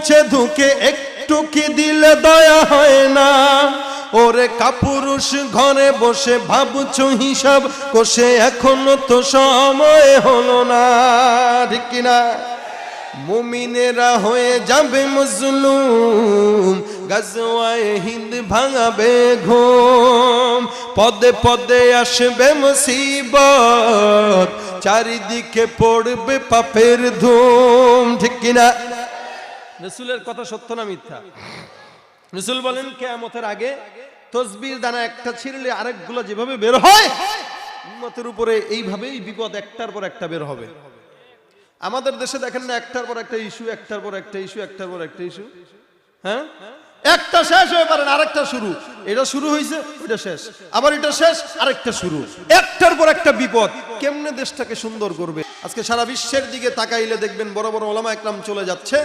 বলছে ধুকে একটু কি দিলে দয়া হয় না। ওরে কাপুরুষ, ঘরে বসে ভাবছ হিসাব, কষে এখনও তো সময় হলো না। ঠিক কিনা? মুমিনেরা হয়ে যাবে মজলুম, গাজওয়ায়ে হিন্দ ভাঙাবে ঘুম। পদে পদে আসবে মুসিবত, চারিদিকে পড়বে পাপের ধুম। ঠিক কিনা? রসুলের কথা সত্য না মিথ্যা? রসুল বলেন, কেয়ামতের আগে তসবির দানা একটা ছিঁড়লে আরেকগুলো যেভাবে বের হয় উন্মতের উপরে এইভাবেই বিপদ একটার পর একটা বের হবে। আমাদের দেশে দেখেন না, একটার পর একটা ইস্যু, একটার পর একটা ইস্যু, একটার পর একটা ইস্যু? হ্যাঁ? একটা শেষ হয়ে পারেন আরেকটা শুরু। এটা শুরু হয়েছে, ওইটা শেষ। আবার এটা শেষ, আরেকটা শুরু। একটার পর একটা বিপদ। কেমনে দেশটাকে সুন্দর করবে? আজকে সারা বিশ্বের দিকে তাকাইলে দেখবেন বড় বড় ওলামা একরাম চলে যাচ্ছে।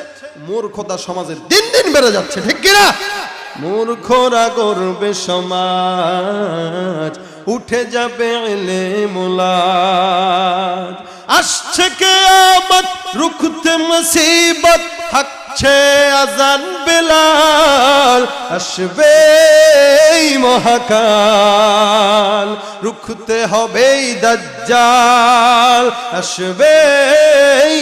মূর্খতা সমাজের দিন দিন বেড়ে যাচ্ছে, ঠিক কিনা? মূর্খরা করবে সমাজ, উঠে যাবে এলে মোলাজ আসছে কে আমত রুখতে মুসিবত হাকছে আজান বেলাল আসবে মহাকাল। রুখতে হবে দজ্জাল আসবে এই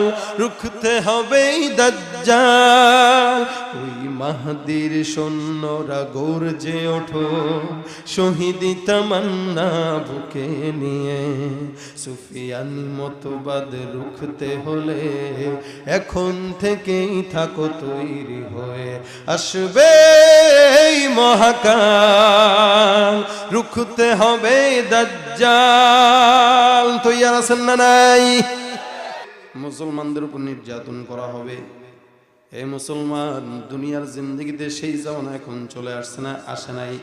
মহাকাল রুখতে হবে দাজ্জাল। ওই মাহাদির সৈন্যরা গর্জে ওঠো, শহীদি তামান্না বুকে নিয়ে। সুফিয়ানি মতবাদ রুখতে হলে এখন থেকেই থাকো তৈরি হয়ে। আসবে মহাকাল, রুখতে হবে দাজ্জাল। তৈয়ার আছেন না নাই? মুসলমানদের উপর নির্যাতন করা হবে। এই মুসলমান দুনিয়ার জিন্দগিতে সেই জামানা এখন চলে আসছে না, আসে নাই।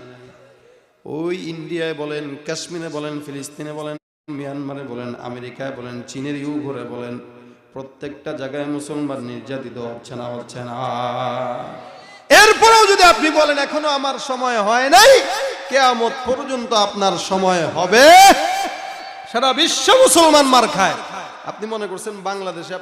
ওই ইন্ডিয়ায় বলেন, কাশ্মীরে বলেন, ফিলিস্তিনে বলেন, মিয়ানমারে বলেন, আমেরিকায় বলেন, চীনের ইউঘরে বলেন, প্রত্যেকটা জায়গায় মুসলমান নির্যাতিত হচ্ছে না হচ্ছে না। এরপরেও যদি আপনি বলেন, এখনও আমার সময় হয় নাই, কেয়ামত পর্যন্ত আপনার সময় হবে। সারা বিশ্ব মুসলমান মার খায়। আপনি মনে করছেন বাংলাদেশে